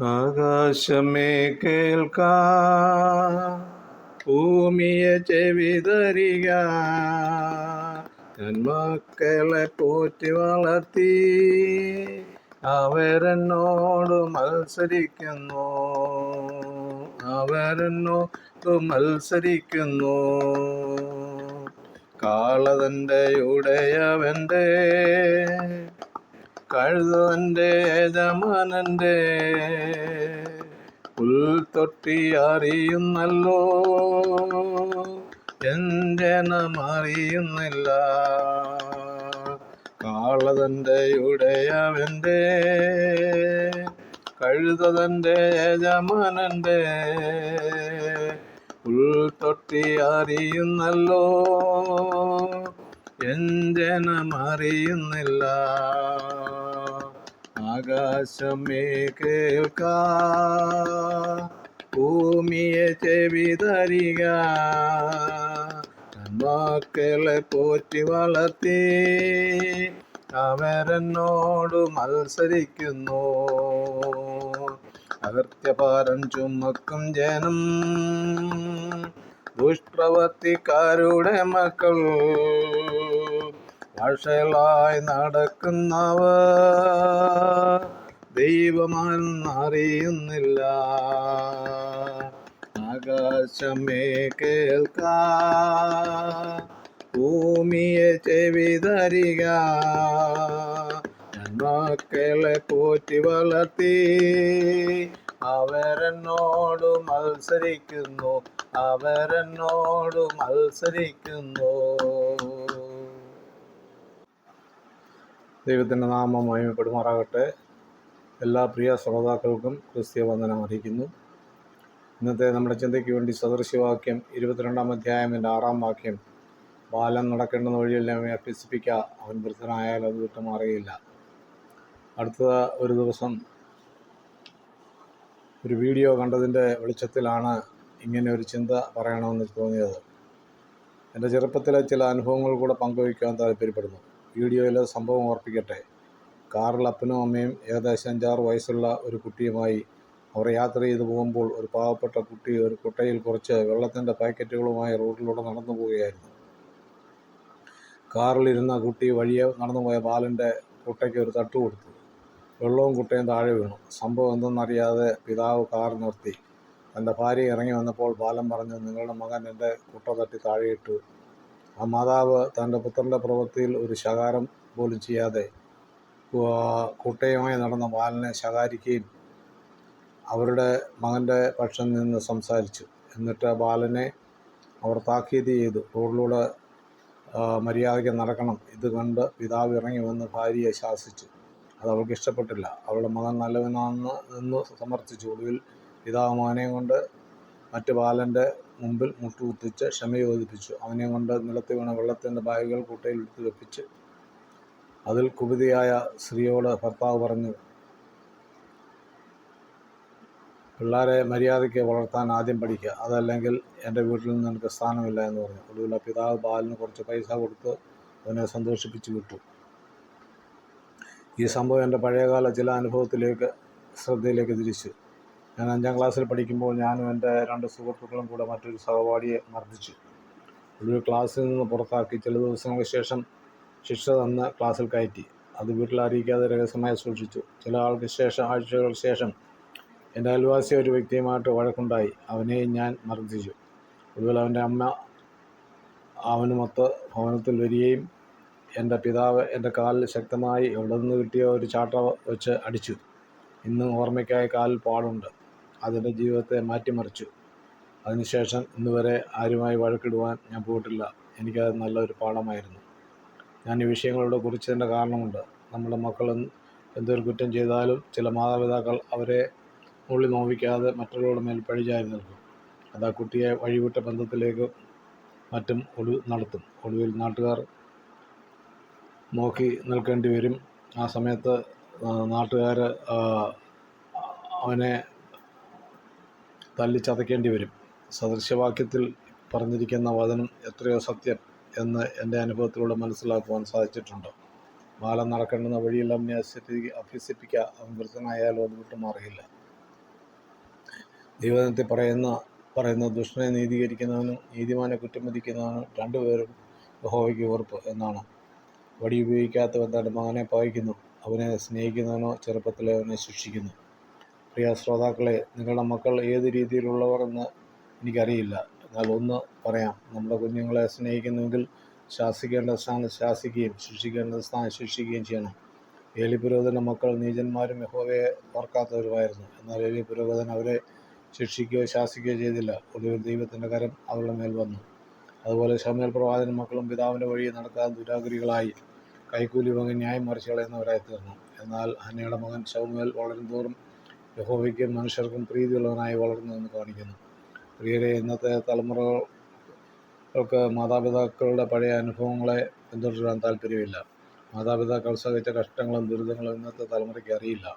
ആകാശമേ കേൾക്ക ഭൂമിയെ ചെവിതരിക. മക്കളെ പോറ്റി വളർത്തി അവരെന്നോട് മത്സരിക്കുന്നു. അവരെന്നോട് മത്സരിക്കുന്നു. കാളതന്റെ ഉടയവന്റെ കഴുതന്റെ യജമാനന്റെ ഉൾത്തൊട്ടി അറിയുന്നല്ലോ. എന്റെ അറിയുന്നില്ല. കാളതന്റെ ഉടയവന്റെ കഴുതതന്റെ യജമാനന്റെ ഉൾത്തൊട്ടി അറിയുന്നല്ലോ. എന്റെ അറിയുന്നില്ല ആകാശമേ കേൾക്കാ. ഭൂമിയെ ചെവി തരിക മക്കളെ പോറ്റി വളർത്തി. അവരെന്നോട് മത്സരിക്കുന്നു. അകർത്യപാരം ചുമക്കും ജനം. ദുഷ്പ്രവർത്തിക്കാരുടെ മക്കൾ. ഭാഷകളായി നടക്കുന്നവർ ദൈവമാണെന്നറിയുന്നില്ല ആകാശമേ കേൾക്ക ഭൂമിയെ ചെവി തരിക മക്കളെ പോറ്റി വളർത്തി അവരെന്നോട് മത്സരിക്കുന്നു അവരെന്നോട് മത്സരിക്കുന്നു. ദൈവത്തിന്റെ നാമം മഹിമപ്പെടുമാറാകട്ടെ. എല്ലാ പ്രിയ ശ്രോതാക്കൾക്കും ക്രിസ്തീയ വന്ദനം അറിയിക്കുന്നു ഇന്നത്തെ നമ്മുടെ ചിന്തയ്ക്ക് വേണ്ടി സദൃശ്യവാക്യം ഇരുപത്തിരണ്ടാം അധ്യായത്തിന്റെ ആറാം വാക്യം. ബാലൻ നടക്കേണ്ടുന്ന വഴിയെല്ലാം അഭ്യസിപ്പിക്കുക അവൻ വൃദ്ധനായാൽ അത് വിട്ടു മാറുകയില്ല. അടുത്ത ഒരു ദിവസം ഒരു വീഡിയോ കണ്ടതിന്റെ വെളിച്ചത്തിലാണ് ഇങ്ങനെ ഒരു ചിന്ത പറയണമെന്ന് തോന്നിയത്. എന്റെ ചെറുപ്പത്തിലെ ചില അനുഭവങ്ങൾ കൂടെ പങ്കുവയ്ക്കാൻ താല്പര്യപ്പെടുന്നു. വീഡിയോയിലെ സംഭവം ഓർപ്പിക്കട്ടെ. കാറിൽ അപ്പനും അമ്മയും ഏകദേശം അഞ്ചാറ് വയസ്സുള്ള ഒരു കുട്ടിയുമായി അവർ യാത്ര ചെയ്തു പോകുമ്പോൾ ഒരു പാവപ്പെട്ട കുട്ടി ഒരു കുട്ടയിൽ കുറച്ച് വെള്ളത്തിന്റെ പാക്കറ്റുകളുമായി റോഡിലൂടെ നടന്നു പോവുകയായിരുന്നു. കാറിലിരുന്ന കുട്ടി വഴിയെ നടന്നുപോയ ബാലന്റെ കുട്ടയ്ക്ക് ഒരു തട്ട് കൊടുത്തു. വെള്ളവും കുട്ടയും താഴെ വീണു. സംഭവം എന്തെന്നറിയാതെ പിതാവ് കാർ നിർത്തി. തന്റെ ഭാര്യ ഇറങ്ങി വന്നപ്പോൾ ബാലൻ പറഞ്ഞു നിങ്ങളുടെ മകൻ എന്റെ കുട്ട തട്ടി താഴെയിട്ടു ആ മാതാവ് തന്റെ പുത്രന്റെ പ്രവൃത്തിയിൽ ഒരു ശകാരം പോലും ചെയ്യാതെ കൂട്ടയുമായി നടന്ന ബാലനെ ശകാരിക്കുകയും അവരുടെ മകന്റെ പക്ഷം നിന്ന് സംസാരിച്ചു. എന്നിട്ട് ബാലനെ അവർ താക്കീത് ചെയ്തു. റോഡിലൂടെ മര്യാദയ്ക്ക് നടക്കണം. ഇത് കണ്ട് പിതാവ് ഇറങ്ങി വന്ന് ഭാര്യയെ ശാസിച്ചു. അത് അവൾക്ക് ഇഷ്ടപ്പെട്ടില്ല. അവളുടെ മകൻ നല്ലവനാണെന്ന് നിന്ന് സമർത്ഥിച്ചു. ഒടുവിൽ പിതാവ് മകനെയും കൊണ്ട് മറ്റു ബാലന്റെ മുമ്പിൽ മുട്ടുകുത്തിച്ച് ക്ഷമ ചോദിപ്പിച്ചു അവനെ കൊണ്ട് നിലത്ത് വീണ വെള്ളത്തിന്റെ ബാഗുകൾ കൂട്ടയിൽ എടുത്ത് വെപ്പിച്ച് അതിൽ കുപിതയായ സ്ത്രീയോട് ഭർത്താവ് പറഞ്ഞു പിള്ളേരെ മര്യാദയ്ക്ക് വളർത്താൻ ആദ്യം പഠിക്കുക അതല്ലെങ്കിൽ എന്റെ വീട്ടിൽ നിന്ന് എനിക്ക് സ്ഥാനമില്ല എന്ന് പറഞ്ഞു. ഒടുവിൽ പിതാവ് ബാലിന് കുറച്ച് പൈസ കൊടുത്ത് അവനെ സന്തോഷിപ്പിച്ച് വിട്ടു. ഈ സംഭവം എന്റെ പഴയകാല ചില അനുഭവത്തിലേക്ക് ശ്രദ്ധയിലേക്ക് തിരിച്ചു. ഞാൻ അഞ്ചാം ക്ലാസ്സിൽ പഠിക്കുമ്പോൾ ഞാനും എന്റെ രണ്ട് സുഹൃത്തുക്കളും കൂടെ മറ്റൊരു സഹപാഠിയെ മർദ്ദിച്ചു. ഒരു ക്ലാസ്സിൽ നിന്ന് പുറത്താക്കി ചില ദിവസങ്ങൾക്ക് ശേഷം ശിക്ഷ തന്ന് ക്ലാസ്സിൽ കയറ്റി. അത് വീട്ടിൽ അറിയിക്കാതെ രഹസ്യമായി സൂക്ഷിച്ചു. ചില ആൾക്ക് ശേഷം ആഴ്ചകൾക്ക് ശേഷം എന്റെ അയൽവാസി ഒരു വ്യക്തിയുമായിട്ട് വഴക്കുണ്ടായി. അവനെയും ഞാൻ മർദ്ദിച്ചു. ഒടുവിൽ അവന്റെ അമ്മ അവനുമൊത്ത് ഭവനത്തിൽ വരികയും എന്റെ പിതാവ് എന്റെ കാലിൽ ശക്തമായി എവിടെ നിന്ന് കിട്ടിയ ഒരു ചാട്ട വെച്ച് അടിച്ചു. ഇന്നും ഓർമ്മയ്ക്കായി കാലിൽ പാടുണ്ട്. അതെന്റെ ജീവിതത്തെ മാറ്റിമറിച്ചു. അതിനുശേഷം ഇന്ന് വരെ ആരുമായി വഴക്കിടുവാൻ ഞാൻ പോയിട്ടില്ല. എനിക്കത് നല്ലൊരു പാഠമായിരുന്നു. ഞാൻ ഈ വിഷയങ്ങളോട് കുറിച്ചതിന്റെ കാരണമുണ്ട്. നമ്മുടെ മക്കൾ എന്തൊരു കുറ്റം ചെയ്താലും ചില മാതാപിതാക്കൾ അവരെ ഉള്ളി നോവിക്കാതെ മറ്റുള്ളവരുടെ മേൽ പഴിചാരി നിൽക്കും. അത് ആ കുട്ടിയെ വഴിവിട്ട ബന്ധത്തിലേക്ക് മറ്റും ഒളി നടത്തും. ഒടുവിൽ നാട്ടുകാർ നോക്കി നിൽക്കേണ്ടി വരും. ആ സമയത്ത് നാട്ടുകാർ അവനെ തല്ലിച്ചതയ്ക്കേണ്ടി വരും. സദൃശവാക്യത്തിൽ പറഞ്ഞിരിക്കുന്ന വചനം എത്രയോ സത്യം എന്ന് എന്റെ അനുഭവത്തിലൂടെ മനസ്സിലാക്കുവാൻ സാധിച്ചിട്ടുണ്ട്. ബാലം നടക്കേണ്ടുന്ന വഴിയെല്ലാം അഭ്യസിപ്പിക്കുക അവൻ വൃത്തനായാലും അത് വിട്ടു മാറിയില്ല. ദൈവദിനത്തിൽ പറയുന്ന പറയുന്ന ദുഷ്ടനെ നീതീകരിക്കുന്നവനും നീതിമാനെ കുറ്റം രണ്ടുപേരും യഹോവയ്ക്ക് ഉറപ്പ് എന്നാണ്. വടി ഉപയോഗിക്കാത്തവൻ തന്റെ മകനെ പായിക്കുന്നു. അവനെ സ്നേഹിക്കുന്നവനോ ചെറുപ്പത്തിലെ അവനെ ശിക്ഷിക്കുന്നു. പ്രിയ ശ്രോതാക്കളെ നിങ്ങളുടെ മക്കൾ ഏത് രീതിയിലുള്ളവർ എന്ന് എനിക്കറിയില്ല. എന്നാൽ ഒന്ന് പറയാം. നമ്മുടെ കുഞ്ഞുങ്ങളെ സ്നേഹിക്കുന്നുവെങ്കിൽ ശാസിക്കേണ്ട സ്ഥാനം ശാസിക്കുകയും ശിക്ഷിക്കേണ്ട സ്ഥാനം ശിക്ഷിക്കുകയും ചെയ്യണം. ഏലി പുരോഹിതന്റെ മക്കൾ നീചന്മാരും യഹോവയെ ഓർക്കാത്തവരുമായിരുന്നു. എന്നാൽ ഏലി പുരോഹിതൻ അവരെ ശിക്ഷിക്കുകയോ ശാസിക്കുകയോ ചെയ്തില്ല. ഒടുവിൽ ദൈവത്തിന്റെ കരം അവരുടെ മേൽ വന്നു. അതുപോലെ ശമേൽ പ്രവാചകൻ മക്കളും പിതാവിന്റെ വഴി നടക്കാൻ ദുരാഗ്രഹികളായി കൈക്കൂലി വാങ്ങി ന്യായം മറിച്ചു കളയുന്നവരായി തീർന്നു എന്നാൽ ഹന്നയുടെ മകൻ ശൗമേൽ വളരും തോറും യഹോവയ്ക്കും മനുഷ്യർക്കും പ്രീതിയുള്ളവനായി വളർന്നു എന്ന് കാണിക്കുന്നു. പ്രിയരെ ഇന്നത്തെ തലമുറകൾക്ക് മാതാപിതാക്കളുടെ പഴയ അനുഭവങ്ങളെ പിന്തുടരാൻ താല്പര്യമില്ല. മാതാപിതാക്കൾ സഹിച്ച കഷ്ടങ്ങളും ദുരിതങ്ങളും ഇന്നത്തെ തലമുറയ്ക്ക് അറിയില്ല.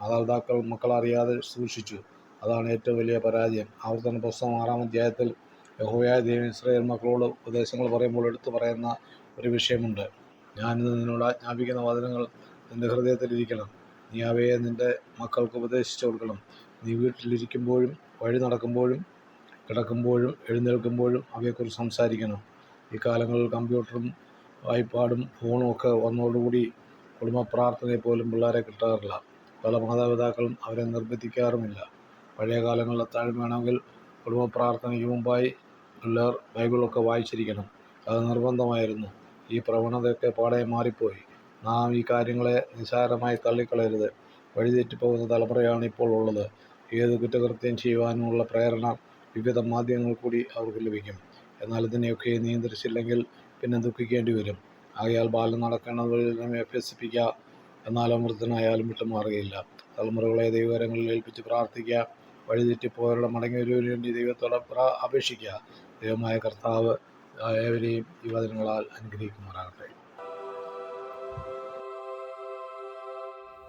മാതാപിതാക്കൾ മക്കളറിയാതെ സൂക്ഷിച്ചു. അതാണ് ഏറ്റവും വലിയ പരാജയം. ആവർത്തന പുസ്തകം ആറാം അധ്യായത്തിൽ യഹോയായ ദൈവം ഇസ്രയേൽ മക്കളോട് ഉപദേശങ്ങൾ പറയുമ്പോൾ എടുത്തു പറയുന്ന ഒരു വിഷയമുണ്ട്. ഞാനിന്ന് നിന്നോട് ആജ്ഞാപിക്കുന്ന വചനങ്ങൾ നിന്റെ ഹൃദയത്തിലിരിക്കണം നീ അവയെ നിന്റെ മക്കൾക്ക് ഉപദേശിച്ചു കൊടുക്കണം. നീ വീട്ടിലിരിക്കുമ്പോഴും വഴി നടക്കുമ്പോഴും കിടക്കുമ്പോഴും എഴുന്നേൽക്കുമ്പോഴും അവയെക്കുറിച്ച് സംസാരിക്കണം. ഈ കാലങ്ങളിൽ കമ്പ്യൂട്ടറും വായ്പാടും ഫോണും ഒക്കെ വന്നതോടുകൂടി കുടുംബ പ്രാർത്ഥനയെ പോലും പിള്ളേരെ കിട്ടാറില്ല. പല മാതാപിതാക്കളും അവരെ നിർബന്ധിക്കാറുമില്ല. പഴയ കാലങ്ങളിൽ താഴ്മ വേണമെങ്കിൽ കുടുംബ പ്രാർത്ഥനയ്ക്ക് മുമ്പായി പിള്ളേർ ബൈബിളൊക്കെ വായിച്ചിരിക്കണം. അത് നിർബന്ധമായിരുന്നു. ഈ പ്രവണതയൊക്കെ പാടെ മാറിപ്പോയി. നാം ഈ കാര്യങ്ങളെ നിസ്സാരമായി തള്ളിക്കളയരുത്. വഴിതെറ്റിപ്പോകുന്ന തലമുറയാണ് ഇപ്പോൾ ഉള്ളത്. ഏത് കുറ്റകൃത്യം ചെയ്യുവാനുമുള്ള പ്രേരണ വിവിധ മാധ്യമങ്ങൾ കൂടി അവർക്ക് ലഭിക്കും. എന്നാൽ ഇതിനെയൊക്കെ നിയന്ത്രിച്ചില്ലെങ്കിൽ പിന്നെ ദുഃഖിക്കേണ്ടി വരും. ആകയാൽ ബാലം നടക്കേണ്ടതിൽ നമ്മെ അഭ്യസിപ്പിക്കുക എന്നാലും വൃദ്ധനായാലും വിട്ടുമാറുകയില്ല തലമുറകളെ ദൈവകരങ്ങളിൽ ഏൽപ്പിച്ച് പ്രാർത്ഥിക്കുക വഴിതെറ്റിപ്പോയവരുടെ മടങ്ങി വരുവാൻ വേണ്ടി ദൈവത്തോടെ അപേക്ഷിക്കുക ദൈവമായ കർത്താവ് ഏവരെയും ഈ വചനങ്ങളാൽ അനുഗ്രഹിക്കുമാറാകട്ടെ.